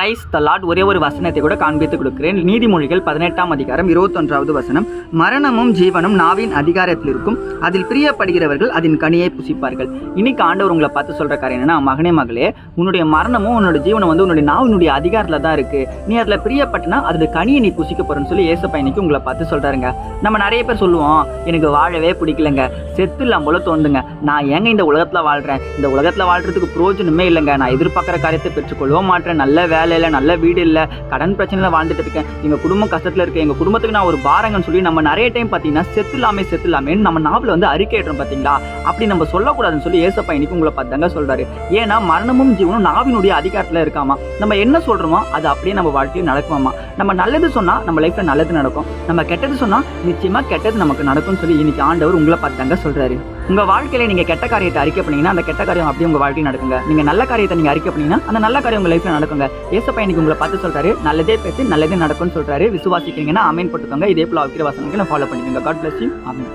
Praise the Lord ஒரே ஒரு வசனத்தை கூட காண்பித்து கொடுக்கிறேன். நீதிமொழிகள் பதினெட்டாம் அதிகாரம் இருபத்தொன்றாவது வசனம். மரணமும் ஜீவனும் நாவின் அதிகாரத்தில் இருக்கும் அதில் பிரியப்படுகிறவர்கள் அதன் கனியை புசிப்பார்கள். இன்னைக்கு ஆண்டவர் உங்களை பார்த்து சொல்ற காரியம் என்னன்னா மகனே மகளே உன்னுடைய மரணமும் உன்னோட ஜீவனம் வந்து உன்னுடைய நாவினுடைய அதிகாரத்தில் தான் இருக்கு. நீ அதில் பிரியப்பட்டனா அதில் கனியை நீ புசிக்க போகிறேன்னு சொல்லி ஏசப்பா இன்னைக்கு உங்களை பார்த்து சொல்றாருங்க. நம்ம நிறைய பேர் சொல்லுவோம் எனக்கு வாழவே பிடிக்கலங்க. செத்து இல்லாம போல தோணுதுங்க நான் ஏங்க இந்த உலகத்தில் வாழ்றேன்? இந்த உலகத்தில் வாழ்றதுக்கு பிரயோஜனமே இல்லைங்க. நான் எதிர்பார்க்குற காரியத்தை பெற்றுக்கொள்ளவும் மாட்டேன். நல்ல வேலை இல்லை நல்ல வீடு இல்லை கடன் பிரச்சனையில் வாழ்ந்துட்டு இருக்கேன். எங்க குடும்பம் கஷ்டத்துல இருக்கேன் எங்க குடும்பத்துக்கு நான் ஒரு பாரங்கன்னு சொல்லி நம்ம நிறைய டைம் பார்த்தீங்கன்னா செத்துலாமே செத்துலாமேன்னு நம்ம நாவில் வந்து அறிக்கையிடுறோம் பார்த்தீங்களா? அப்படி நம்ம சொல்லக்கூடாதுன்னு சொல்லி ஏசப்பா இன்னைக்கு உங்களை பார்த்தாங்க சொல்றாரு. ஏன்னா மரணமும் ஜீவனும் நாவினுடைய அதிகாரத்துல இருக்காமா? நம்ம என்ன சொல்கிறோமோ அது அப்படியே நம்ம வாழ்க்கையில் நடக்குமாமா? நம்ம நல்லது சொன்னா நம்ம லைஃப்பில் நல்லது நடக்கும். நம்ம கெட்டது சொன்னா நிச்சயமாக கெட்டது நமக்கு நடக்கும்னு சொல்லி இன்னைக்கு ஆண்டவர் உங்களை பார்த்தாங்க சொல்றாரு. உங்க வாழ்க்கையில நீங்க கெட்ட காரியத்தை அறிக்கை பண்ணீங்கன்னா அந்த கெட்ட காரியம் அப்படியே உங்க வாழ்க்கையில் நடக்குங்க. நீங்க நல்ல காரியத்தை நீங்க அறிக்கை பண்ணீங்கன்னா அந்த நல்ல காரியம் உங்க லைஃப்ல நடக்குங்க. ஏசப்பா இன்னைக்கு உங்களை பார்த்து சொல்றாரு நல்லதே பேசி நல்லதே நடக்கும்னு சொல்றாரு. விசுவாசிக்கிறீங்கன்னா அமைன் போட்டுக்கோங்க. இதே போல வைக்கிற வசனங்களை ஃபாலோ பண்ணிக்கோங்க. God bless you amen.